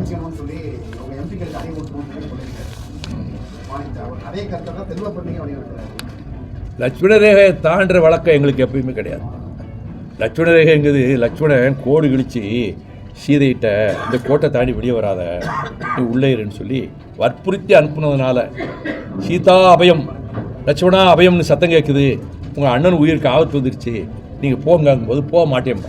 மதிக்கணும்னு சொல்லி அவங்க எம்பிக்கள் அறிவுறுத்தணும்னு சொல்லி சொல்லியிருக்காரு அவர் அதே கருத்தை தான் செல்வப்பண்ணியும் வலியுறுத்துறாரு லட்சுமண ரேகையை தாண்டுற வழக்கம் எங்களுக்கு எப்பயுமே கிடையாது. லட்சுமண ரேகைங்கிறது லட்சுமணன் கோடு கிழிச்சு சீதையிட்ட இந்த கோட்டை தாண்டி வெளியே வராத நீ உள்ளே இருன்னு சொல்லி வற்புறுத்தி அனுப்புனதுனால சீதா அபயம் லட்சுமணா அபயம்னு சத்தம் கேட்குது உங்கள் அண்ணன் உயிருக்கு ஆபத்து வந்துருச்சு. நீங்கள் போங்கும்போது போக மாட்டேன்.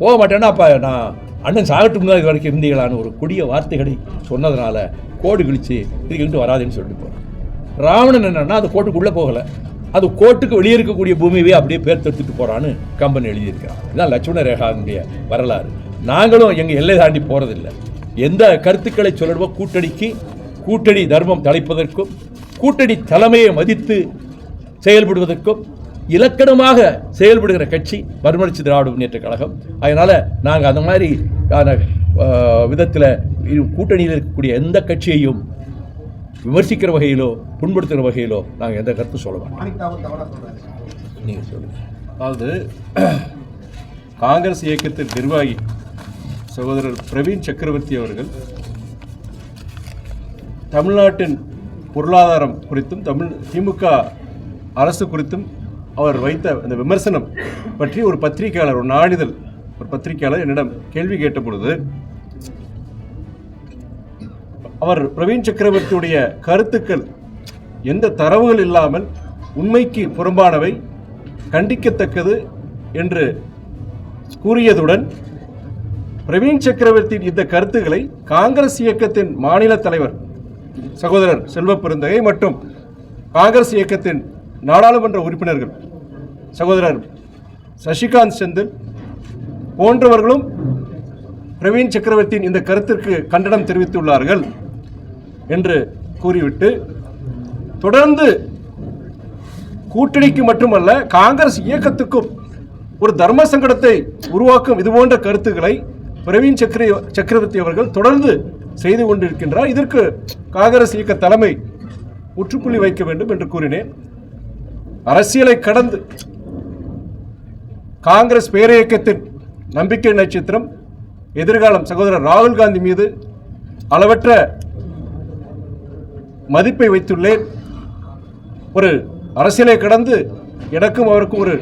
போக மாட்டேன்னா அப்போ நான் அண்ணன் சாகட்டும் முன்னாடி இது வரைக்கும் இருந்தீங்களான்னு ஒரு கொடிய வார்த்தைகளை சொன்னதுனால கோடு கிழிச்சு இதுக்கிட்டு வராதுன்னு சொல்லிட்டு போகிறேன் ராவணன் என்னன்னா அது கோட்டுக்குள்ளே போகலை. அது கோட்டுக்கு வெளியே இருக்கக்கூடிய பூமியவே அப்படியே பேர் தடுத்துட்டு போகிறான்னு கம்பன் எழுதியிருக்கிறான். இதுதான் லட்சுமண ரேகாவுடைய வரலாறு. நாங்களும் எங்கள் எல்லை தாண்டி போகிறதில்லை எந்த கருத்துக்களை சொல்லணுமோ கூட்டணிக்கு கூட்டணி தர்மம் தலைப்பதற்கும் கூட்டணி தலைமையை மதித்து செயல்படுவதற்கும் இலக்கணமாக செயல்படுகிற கட்சி மறுமலர்ச்சி திராவிட முன்னேற்ற கழகம். அதனால் நாங்கள் அந்த மாதிரி விதத்தில் கூட்டணியில் இருக்கக்கூடிய எந்த கட்சியையும் விமர்சிக்கிற வகையிலோ புண்படுத்துகிற வகையிலோ நாங்கள் எந்த கருத்தும் சொல்ல மாட்டோம். நீங்கள் சொல்லுங்கள் அதாவது காங்கிரஸ் இயக்கத்தின் நிர்வாகி சகோதரர் பிரவீன் சக்கரவர்த்தி அவர்கள் தமிழ்நாட்டின் பொருளாதாரம் குறித்தும் தமிழ் திமுக அரசு குறித்தும் அவர் வைத்த அந்த விமர்சனம் பற்றி ஒரு பத்திரிகையாளர் ஒரு நாளிதழ் ஒரு பத்திரிகையாளர் என்னிடம் கேள்வி கேட்ட பொழுது அவர் பிரவீன் சக்கரவர்த்தியுடைய கருத்துக்கள் எந்த தரவுகள் இல்லாமல் உண்மைக்கு புறம்பானவை கண்டிக்கத்தக்கது என்று கூறியதுடன் பிரவீன் சக்கரவர்த்தியின் இந்த கருத்துக்களை காங்கிரஸ் இயக்கத்தின் மாநில தலைவர் சகோதரர் செல்வ பெருந்தகை மற்றும் காங்கிரஸ் இயக்கத்தின் நாடாளுமன்ற உறுப்பினர்கள் சகோதரர் சசிகாந்த் செந்தில் போன்றவர்களும் பிரவீன் சக்கரவர்த்தியின் இந்த கருத்திற்கு கண்டனம் தெரிவித்துள்ளார்கள் என்று கூறிவிட்டு தொடர்ந்து கூட்டணிக்கு மட்டுமல்ல காங்கிரஸ் இயக்கத்துக்கும் ஒரு தர்ம சங்கடத்தை உருவாக்கும் இதுபோன்ற கருத்துக்களை பிரவீன் சக்கர சக்கரவர்த்தி அவர்கள் தொடர்ந்து செய்து கொண்டிருக்கின்றார். இதற்கு காங்கிரஸ் இயக்க தலைமை முற்றுப்புள்ளி வைக்க வேண்டும் என்று கூறினேன். அரசியலை கடந்து காங்கிரஸ் பேரியக்கத்தின் நம்பிக்கை நட்சத்திரம் எதிர்காலம் சகோதரர் ராகுல் காந்தி மீது அளவற்ற மதிப்பை வைத்துள்ளேன். ஒரு அரசியலை கடந்து எனக்கும் அவருக்கும் ஒரு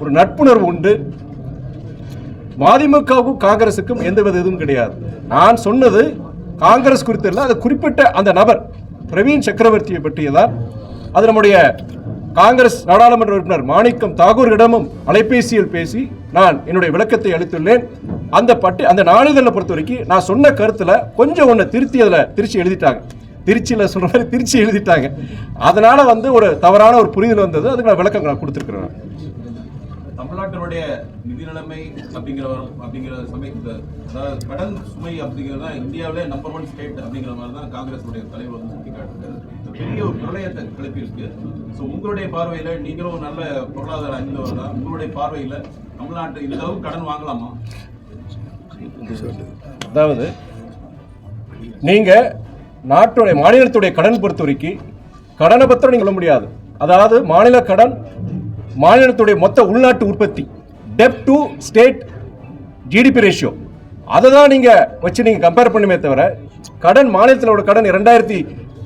ஒரு நட்புணர்வு உண்டு. மதிமுகவுக்கும் காங்கிரசுக்கும் எந்தவித இதுவும் கிடையாது. நான் சொன்னது காங்கிரஸ் குறித்து இல்லை அது குறிப்பிட்ட அந்த நபர் பிரவீன் சக்கரவர்த்தியை பற்றியதான். அது நம்முடைய காங்கிரஸ் நாடாளுமன்ற உறுப்பினர் மாணிக்கம் தாகூரிடமும் அலைபேசியில் பேசி நான் என்னுடைய விளக்கத்தை அளித்துள்ளேன். அந்த பட்டி அந்த நாளிதழை பொறுத்த வரைக்கும் நான் சொன்ன கருத்தில் கொஞ்சம் ஒன்று திருத்தி அதில் திருச்சி எழுதிட்டாங்க. திருச்சியில் சொல்கிற மாதிரி திருச்சி எழுதிட்டாங்க. அதனால் வந்து ஒரு தவறான ஒரு புரிதல் வந்தது. அதுக்கு நான் விளக்கம் நான் கொடுத்துருக்குறேன். தமிழ்நாட்டினுடைய நிதி நிலைமை அப்படிங்கிற அப்படிங்கிற சமயத்துல அதாவது கடன் சுமை அப்படிங்கிறது தான் இந்தியாவிலே நம்பர் ஒன் ஸ்டேட் அப்படிங்கிற மாதிரி தான் காங்கிரஸுடைய தலைவர் வந்து சுட்டிக்காட்டுறாரு இது பெரிய ஒரு பிரளயத்தை கிளப்பியிருக்கு. ஸோ உங்களுடைய பார்வையில் நீங்களும் நல்ல பொருளாதார அறிந்தவர் தான். உங்களுடைய பார்வையில் தமிழ்நாட்டு இந்த அளவுக்கு கடன் வாங்கலாமா? அதாவது நீங்கள் நாட்டுடைய மாநிலத்துடைய கடன் பொறுத்த வரைக்கும் கடனை பத்திரம் நீங்கள் சொல்ல முடியாது. அதாவது மாநில கடன் மாநிலத்துடைய மொத்த உள்நாட்டு உற்பத்தி debt to state GDP ratio அதை தான் நீங்கள் வச்சு நீங்கள் கம்பேர் பண்ணுமே தவிர கடன் மாநிலத்திலோட கடன் இரண்டாயிரத்தி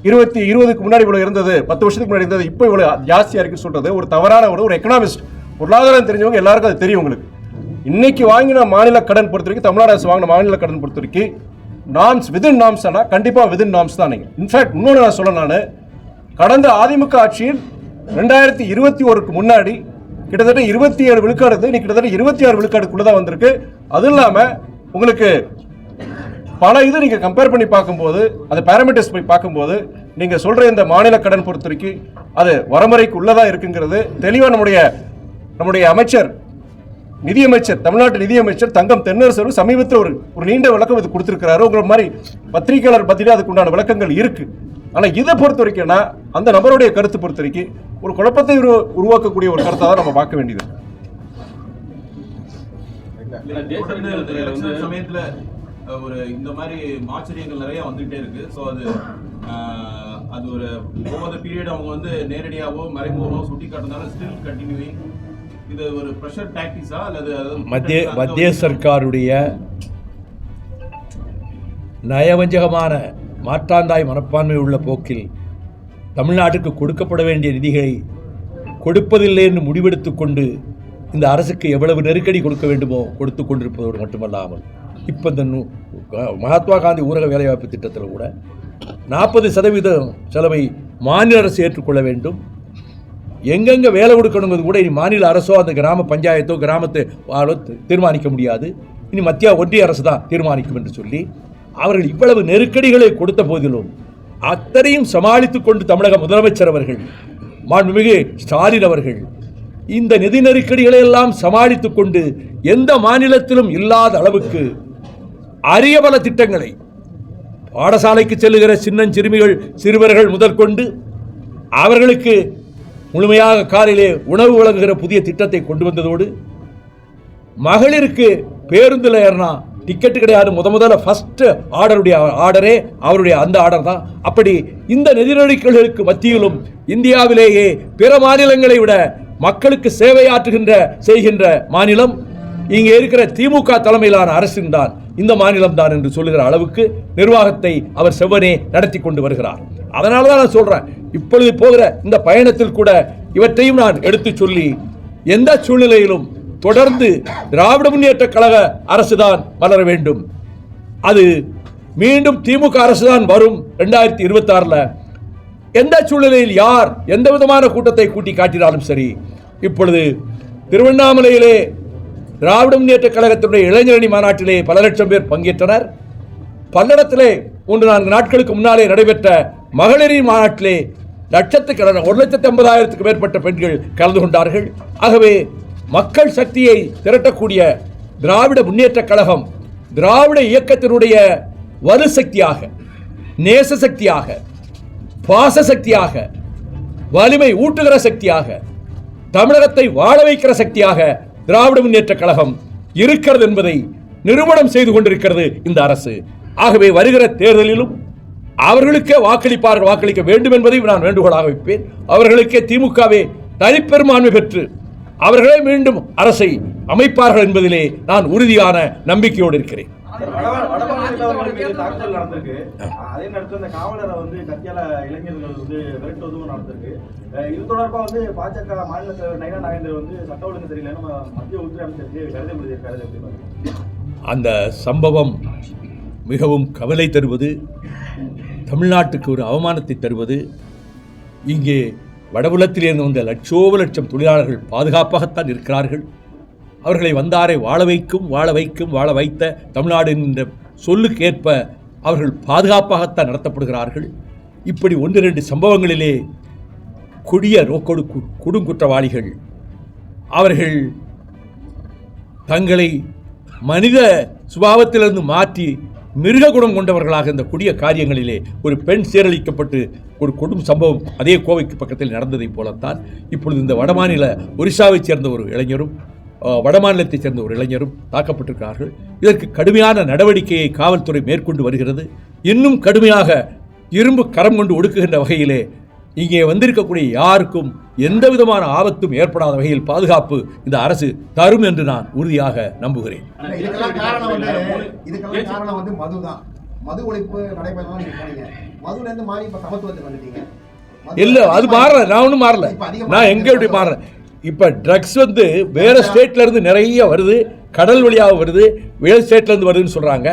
இருபத்தி இருபதுக்கு முன்னாடி இவ்வளோ இருந்தது பத்து வருஷத்துக்கு முன்னாடி இருந்தது இப்போ இவ்வளோ ஜாஸ்தியாக இருக்குன்னு சொல்கிறது ஒரு தவறான ஒரு ஒரு எக்கனாமிஸ்ட் பொருளாதாரம் தெரிஞ்சவங்க எல்லாருக்கும் அது தெரியும் உங்களுக்கு. இன்னைக்கு வாங்கின மாநில கடன் பொறுத்த வரைக்கும் தமிழ்நாடு அரசு வாங்கின மாநில கடன் பொறுத்த வரைக்கும் நாம்ஸ் விதின் நாம்ஸ் ஆனால் கண்டிப்பாக விதின் நாம்ஸ் தான் நீங்கள் இன்ஃபேக்ட் இன்னொன்று நான் சொல்ல நான். கடந்த அதிமுக ஆட்சியில் ரெண்டாயிரத்தி இருபத்தி ஒருக்கு முன்னாடி கிட்டத்தட்ட இருபத்தி ஏழு விழுக்காடு இன்னைக்கு கிட்டத்தட்ட இருபத்தி ஆறு விழுக்காடுக்குள்ளே தான் வந்திருக்கு. அதுவும் இல்லாமல் உங்களுக்கு பல இது நீங்கள் கம்பேர் பண்ணி பார்க்கும்போது அதை பேராமீட்டர்ஸ் போய் பார்க்கும்போது நீங்கள் சொல்கிற இந்த மாநில கடன் பொறுத்த வரைக்கும் அது வரமுறைக்கு உள்ளதாக இருக்குங்கிறது தெளிவாக நம்முடைய நம்முடைய அமைச்சர் நிதியமைச்சர் தமிழ்நாட்டு நிதியமைச்சர் தங்கம் தென்னரசு சமீபத்தில் ஒரு ஒரு நீண்ட விளக்கம் இது கொடுத்துருக்கிறாரு. உங்களை மாதிரி பத்திரிகையாளர் பத்திரிகை அதுக்குண்டான விளக்கங்கள் இருக்குது ஆனால் இதை பொறுத்த வரைக்கும்னா அந்த நபருடைய கருத்து பொறுத்த வரைக்கும் ஒரு குழப்பத்தை உரு- உருவாக்கக்கூடிய ஒரு கருத்தை தான் நம்ம பார்க்க வேண்டியது. சமயத்துல ஒரு இந்த மாதிரி ஆச்சரியங்கள் நிறைய வந்துகிட்டே இருக்கு. ஸோ அது அது ஒரு ஓவர் பீரியட் அவங்க வந்து நேரடியாவோ மறைமுகமோ சுட்டி காட்டுறதுனால ஸ்டில் கண்டினியூவிங் இது ஒரு ப்ரெஷர் டாக்டிஸா அல்லது மத்திய மத்திய சர்க்காருடைய நயவஞ்சகமான மாற்றாந்தாய் மனப்பான்மை உள்ள போக்கில் தமிழ்நாட்டுக்கு கொடுக்கப்பட வேண்டிய நிதிகளை கொடுப்பதில்லை என்று முடிவெடுத்து கொண்டு இந்த அரசுக்கு எவ்வளவு நெருக்கடி கொடுக்க வேண்டுமோ கொடுத்து கொண்டிருப்பதோடு மட்டுமல்லாமல் இப்போ இந்த நூ- மகாத்மா காந்தி ஊரக வேலைவாய்ப்பு திட்டத்தில் கூட நாற்பது சதவீதம் செலவை மாநில அரசு ஏற்றுக்கொள்ள வேண்டும். எங்கெங்கே வேலை கொடுக்கணுங்கிறது கூட இனி மாநில அரசோ அந்த கிராம பஞ்சாயத்தோ கிராமத்தை ஆளோ தீர்மானிக்க முடியாது. இனி மத்திய ஒன்றிய அரசு தான் தீர்மானிக்கும் என்று சொல்லி அவர்கள் இவ்வளவு நெருக்கடிகளை கொடுத்த போதிலும் அத்தனையும் சமாளித்துக் கொண்டு தமிழக முதலமைச்சர் அவர்கள் மாண்புமிகு ஸ்டாலின் அவர்கள் இந்த நிதி நெருக்கடிகளை எல்லாம் சமாளித்துக் கொண்டு எந்த மாநிலத்திலும் இல்லாத அளவுக்கு அரிய பல திட்டங்களை பாடசாலைக்கு செல்லுகிற சின்னஞ்சிறுமிகள் சிறுவர்கள் முதற்கொண்டு அவர்களுக்கு முழுமையாக காலையிலே உணவு வழங்குகிற புதிய திட்டத்தை கொண்டு வந்ததோடு மகளிருக்கு பேருந்தில் ஏறினா டிக்கெட் கிடையாது. முத முதல்ல ஃபஸ்ட்டு ஆர்டருடைய ஆர்டரே அவருடைய அந்த ஆர்டர் தான். அப்படி இந்த நெறிநடிக்கைகளுக்கு மத்தியிலும் இந்தியாவிலேயே பிற மாநிலங்களை விட மக்களுக்கு சேவையாற்றுகின்ற செய்கின்ற மாநிலம் இங்கே இருக்கிற திமுக தலைமையிலான அரசின் தான். இந்த மாநிலம் தான் என்று சொல்லுகிற அளவுக்கு நிர்வாகத்தை அவர் செவ்வனே நடத்தி கொண்டு வருகிறார். அதனால தான் நான் சொல்கிறேன் இப்பொழுது போகிற இந்த பயணத்தில் கூட இவற்றையும் நான் எடுத்துச் சொல்லி எந்த சூழ்நிலையிலும் தொடர்ந்து திராவிட முன்னேற்ற கழக அரசுதான் வளர வேண்டும். அது மீண்டும் திமுக அரசுதான் வரும் ரெண்டாயிரத்தி இருபத்தி ஆறில் எந்த சூழ்நிலையில் யார் எந்த விதமான கூட்டத்தை கூட்டி காட்டினாலும் சரி இப்பொழுது திருவண்ணாமலையிலே திராவிட முன்னேற்ற கழகத்தினுடைய இளைஞரணி மாநாட்டிலே பல லட்சம் பேர் பங்கேற்றனர். பல்லடத்திலே மூன்று நான்கு நாட்களுக்கு முன்னாலே நடைபெற்ற மகளிரின் மாநாட்டிலே லட்சத்துக்கு ஒரு லட்சத்தி ஐம்பதாயிரத்துக்கு மேற்பட்ட பெண்கள் கலந்து கொண்டார்கள். ஆகவே மக்கள் சக்தியை திரட்டக்கூடிய திராவிட முன்னேற்ற கழகம் திராவிட இயக்கத்தினுடைய வலு சக்தியாக நேச சக்தியாக பாச சக்தியாக வலிமை ஊட்டுகிற சக்தியாக தமிழகத்தை வாழ வைக்கிற சக்தியாக திராவிட முன்னேற்ற கழகம் இருக்கிறது என்பதை நிறுவனம் செய்து கொண்டிருக்கிறது இந்த அரசு. ஆகவே வருகிற தேர்தலிலும் அவர்களுக்கே வாக்களிப்பார்கள் வாக்களிக்க வேண்டும் என்பதை நான் வேண்டுகோளாக வைப்பேன். அவர்களுக்கே திமுகவே தனிப்பெரும்பான்மை பெற்று அவர்களே மீண்டும் அரசை அமைப்பார்கள் என்பதிலே நான் உறுதியான நம்பிக்கையோடு இருக்கிறேன். அந்த சம்பவம் மிகவும் கவலை தருவது தமிழ்நாட்டுக்கு ஒரு அவமானத்தை தருவது இங்கே வடபுலத்திலிருந்து வந்த லட்சோப லட்சம் தொழிலாளர்கள் பாதுகாப்பாகத்தான் இருக்கிறார்கள். அவர்களை வந்தாரை வாழ வைக்கும் வாழ வைக்கும் வாழ வைத்த தமிழ்நாடு என்ற சொல்லுக்கேற்ப அவர்கள் பாதுகாப்பாகத்தான் நடத்தப்படுகிறார்கள். இப்படி ஒன்று ரெண்டு சம்பவங்களிலே கொடிய நோக்கொடு கு- கொடுங்குற்றவாளிகள் அவர்கள் தங்களை மனித சுபாவத்திலிருந்து மாற்றி மிருக குணம் கொண்டவர்களாக இந்த கொடிய காரியங்களிலே ஒரு பெண் சீரழிக்கப்பட்டு ஒரு கொடும் சம்பவம் அதே கோவைக்கு பக்கத்தில் நடந்ததைப் போலத்தான் இப்பொழுது இந்த வடமாநில ஒரிசாவைச் சேர்ந்த ஒரு இளைஞரும் வடமாநிலத்தைச் சேர்ந்த ஒரு இளைஞரும் தாக்கப்பட்டிருக்கிறார்கள். இதற்கு கடுமையான நடவடிக்கையை காவல்துறை மேற்கொண்டு வருகிறது. இன்னும் கடுமையாக இரும்பு கரம் கொண்டு ஒடுக்குகின்ற வகையிலே இங்கே வந்திருக்கக்கூடிய யாருக்கும் எந்த விதமான ஆபத்தும் ஏற்படாத வகையில் பாதுகாப்பு இந்த அரசு தரும் என்று நான் உறுதியாக நம்புகிறேன். மது ஒழிப்பு நடைபெறலாம் நீங்க போனீங்க மதுல இருந்து மாறி இப்ப சமத்துவத்துக்கு வந்துட்டீங்க. இல்லை அது மாறல. நான் ஒன்றும் மாறல. நான் எங்கே எப்படி மாறேன் இப்போ ட்ரக்ஸ் வந்து வேற ஸ்டேட்ல இருந்து நிறைய வருது. கடல் வழியாக வருது. வேறு ஸ்டேட்ல இருந்து வருதுன்னு சொல்றாங்க.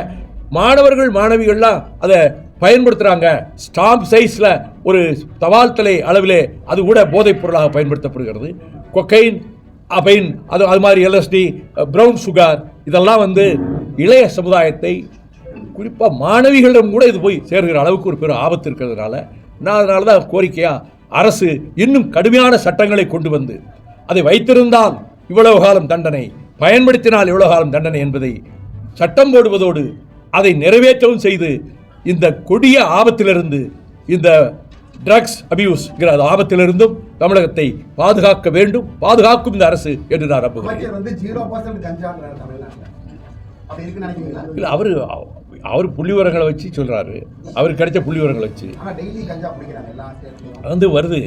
மாணவர்கள் மாணவிகள்லாம் அதை பயன்படுத்துகிறாங்க ஸ்டாம்ப் சைஸில் ஒரு தபால் தலை அளவிலே அது கூட போதைப் பொருளாக பயன்படுத்தப்படுகிறது. கொக்கைன் அபைன் அது அது மாதிரி எல்எஸ்டி ப்ரௌன் சுகர் இதெல்லாம் வந்து இளைய சமுதாயத்தை குறிப்பாக மாணவிகளிடம் கூட இது போய் சேர்கிற அளவுக்கு ஒரு பெரும் ஆபத்து இருக்கிறதுனால நான் அதனால தான் கோரிக்கையாக அரசு இன்னும் கடுமையான சட்டங்களை கொண்டு வந்து அதை வைத்திருந்தால் இவ்வளவு காலம் தண்டனை பயன்படுத்தினால் இவ்வளவு காலம் தண்டனை என்பதை சட்டம் போடுவதோடு அதை நிறைவேற்றவும் செய்து இந்த கொடிய ஆபத்திலிருந்து இந்த ட்ரக்ஸ் அபியூஸ்ங்கிற அந்த ஆபத்திலிருந்தும் தமிழகத்தை பாதுகாக்க வேண்டும். பாதுகாக்கும் இந்த அரசு என்று நான் நம்புகிறேன். இல்லை அவர் அவர் புள்ளி விவரங்களை வச்சு சொல்கிறாரு அவருக்கு கிடைச்ச புள்ளி விவரங்களை வச்சு. வந்து வருது.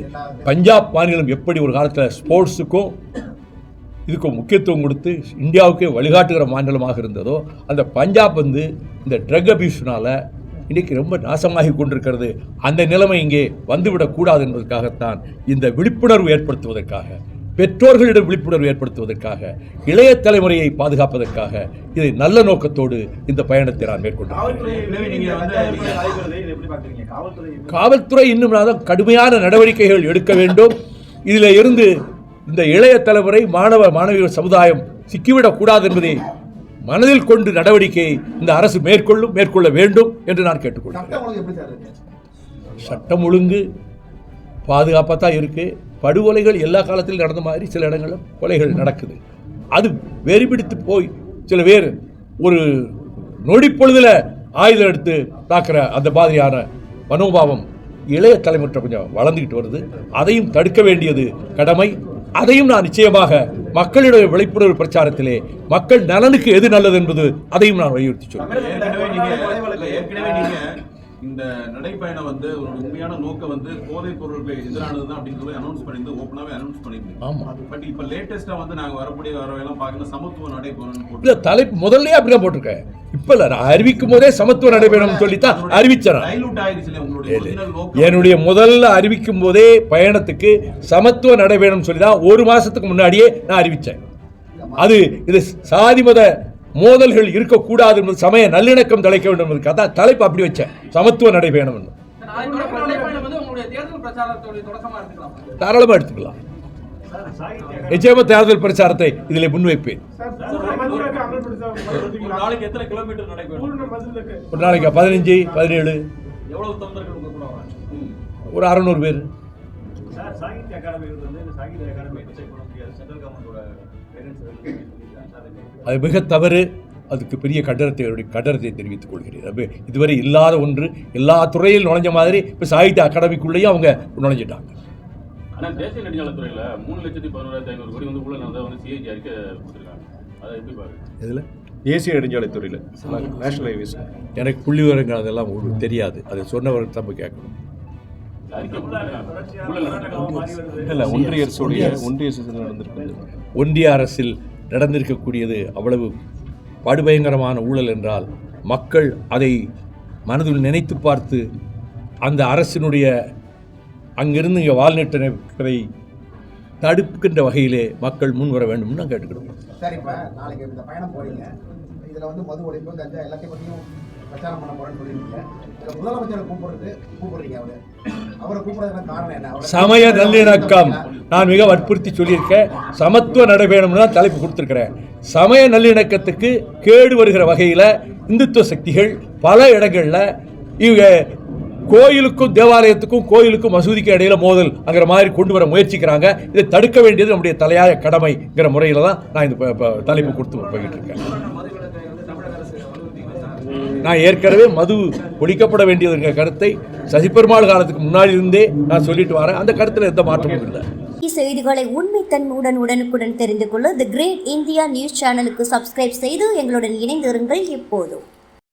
பஞ்சாப் மாநிலம் எப்படி ஒரு காலத்தில் ஸ்போர்ட்ஸுக்கும் இதுக்கும் முக்கியத்துவம் கொடுத்து இந்தியாவுக்கே வழிகாட்டுகிற மாநிலமாக இருந்ததோ அந்த பஞ்சாப் வந்து இந்த ட்ரக் அபியூஸ்னால இன்றைக்கி ரொம்ப நாசமாகி கொண்டிருக்கிறது. அந்த நிலைமை இங்கே வந்துவிடக்கூடாது என்பதற்காகத்தான் இந்த விழிப்புணர்வு ஏற்படுத்துவதற்காக பெற்றோர்களிடம் விழிப்புணர்வு ஏற்படுத்துவதற்காக இளைய தலைமுறையை பாதுகாப்பதற்காக இதை நல்ல நோக்கத்தோடு இந்த பயணத்தை நான் மேற்கொண்டேன். காவல்துறை எனவே நீங்க வந்து- நடைபெறுது இதை எப்படி பாக்குறீங்க காவல்துறை காவல்துறை இன்னும் நான் கடுமையான நடவடிக்கைகள் எடுக்க வேண்டும். இதில் இருந்து இந்த இளைய தலைமுறை மாணவ மாணவியர் சமுதாயம் சிக்கிவிடக்கூடாது என்பதை மனதில் கொண்டு நடவடிக்கையை இந்த அரசு மேற்கொள்ளும் மேற்கொள்ள வேண்டும் என்று நான் கேட்டுக்கொள்கிறேன். சட்டம் ஒழுங்கு பாதுகாப்பாக தான் இருக்குது படுகொலைகள் எல்லா காலத்திலும் நடந்த மாதிரி சில இடங்களில் கொலைகள் நடக்குது. அது வெறிபிடித்து போய் சில பேர் ஒரு நொடிப்பொழுதில் ஆயுதம் எடுத்து தாக்குற அந்த மாதிரியான மனோபாவம் இளைய தலைமுறை கொஞ்சம் வளர்ந்துக்கிட்டு வருது. அதையும் தடுக்க வேண்டியது கடமை. அதையும் நான் நிச்சயமாக மக்களிடைய விழிப்புணர்வு பிரச்சாரத்திலே மக்கள் நலனுக்கு எது நல்லது என்பது அதையும் நான் வலியுறுத்தி சொல்கிறேன். இந்த நடைப்பயணம் வந்து ஒரு உண்மையான நோக்கம் வந்து போதைப் பொருளுக்கு எதிரானது தான் அப்படின்னு சொல்லி அனௌன்ஸ் பண்ணிருந்து ஓப்பனாவே அனௌன்ஸ் பண்ணியிருந்தீங்க ஆமா. பட் இப்ப லேட்டஸ்டா வந்து நாங்க வரக்கூடிய வரவையெல்லாம் பார்க்கணும் சமத்துவ நடைபெறணும்னு போட்டு இல்ல தலைப்பு முதல்ல அப்படிதான் போட்டிருக்கேன். இப்ப இல்ல நான் அறிவிக்கும் போதே சமத்துவ நடைபெறும் சொல்லித்தான் அறிவிச்சேன் என்னுடைய முதல்ல அறிவிக்கும் போதே பயணத்துக்கு சமத்துவ நடைபெறும் சொல்லி தான் ஒரு மாசத்துக்கு முன்னாடியே நான் அறிவிச்சேன். அது இது சாதி மத மோதல்கள் இருக்கக்கூடாது என்பது சமய நல்லிணக்கம் தலைக்க வேண்டும் என்பதுக்காக தான் தலைப்பு அப்படி வச்சேன். சமத்துவ நடைபெறும் என்று. நாளைக்கு நடைபயணம் வந்து எடுத்துக்கலாம். நிச்சயமா தேர்தல் பிரச்சாரத்தை இதில் முன்வைப்பேன். ஒரு நாளைக்கு? பதினஞ்சு பதினேழு? ஒரு அறநூறு பேர். சாகித்ய அகாடமி வந்து சாகித்ய அகாடமி செக் முடியாது. சென்ட்ரல் கவர்மெண்டோட பேரண்ட்ஸ் அது மிக தவறு. அதுக்கு பெரிய கண்டனத்தை கண்டனத்தை தெரிவித்துக் கொள்கிறேன். அது இதுவரை இல்லாத ஒன்று எல்லா துறையில் நுழைஞ்ச மாதிரி இப்போ சாகித்ய அகாடமிக்குள்ளேயும் அவங்க நுழைஞ்சிட்டாங்க. ஆனா தேசிய நெடுஞ்சாலைத்துறையில மூணு லட்சத்தி பதினோராயிரத்தி ஐநூறு கோடி வந்து நடந்தா வந்து சிஐடி அறிக்கை கொடுத்துருக்காங்க. அதை எப்படி பாருங்க? இதில் தேசிய நெடுஞ்சாலைத்துறையில் நேஷனல் ஹைவேஸ் எனக்கு புள்ளி விவரங்கள் அதெல்லாம் உங்களுக்கு தெரியாது. அதை சொன்னவர்கள் தப்பு கேட்கணும். இல்லை ஒன்றிய அரசுடைய ஒன்றிய நடந்திருக்கு ஒன்றிய அரசில் நடந்திருக்கக்கூடியது அவ்வளவு படுபயங்கரமான ஊழல் என்றால் மக்கள் அதை மனதில் நினைத்து பார்த்து அந்த அரசினுடைய அங்கிருந்து இங்கே வாழ்நீட்டனை தடுக்கின்ற வகையிலே மக்கள் முன் வர வேண்டும்னு நான் கேட்டுக்கிறோம் சரிப்பா நாளைக்கு இந்த பயணம் போறீங்க. இதில் வந்து மது ஒழிப்பு கஞ்சா எல்லாத்தையும் பிரச்சாரம் பண்ண போறேன்னு சொல்லியிருக்கீங்க முதலமைச்சரை கூப்பிடுறது கூப்பிடுறீங்க அவரு. அவரை கூப்பிடுறதுக்கு காரணம் என்ன? சமய நல்லிணக்கம். நான் மிக வற்புறுத்தி சொல்லியிருக்கேன். சமத்துவ நடைபெறணும்னு தான் தலைப்பு கொடுத்துருக்கிறேன். சமய நல்லிணக்கத்துக்கு கேடு வருகிற வகையில் இந்துத்துவ சக்திகள் பல இடங்களில் இவங்க கோயிலுக்கும் தேவாலயத்துக்கும் கோயிலுக்கும் மசூதிக்கும் இடையில மோதல் அங்கிற மாதிரி கொண்டு வர முயற்சிக்கிறாங்க. இதை தடுக்க வேண்டியது நம்முடைய தலையாய கடமைங்கிற முறையில் தான் நான் இந்த தலைப்பு கொடுத்து போய்கிட்டு இருக்கேன் மதுவிலக்கை வந்து தமிழக அரசு வலியுறுத்திங்களா சார் நான் ஏற்கனவே மது ஒழிக்கப்பட வேண்டியதுங்கிற கருத்தை சசிபெருமாள் காலத்துக்கு முன்னாடி இருந்தே நான் சொல்லிட்டு வரேன். அந்த கருத்தில் எந்த மாற்றமும் இல்லை. செய்திகளை உண்மை தன் உடன் உடனுக்குடன் தெரிந்து கொள்ள தி கிரேட் இந்தியா நியூஸ் சேனலுக்கு சப்ஸ்கிரைப் செய்து எங்களுடன் இணைந்திருங்கள் எப்போதும்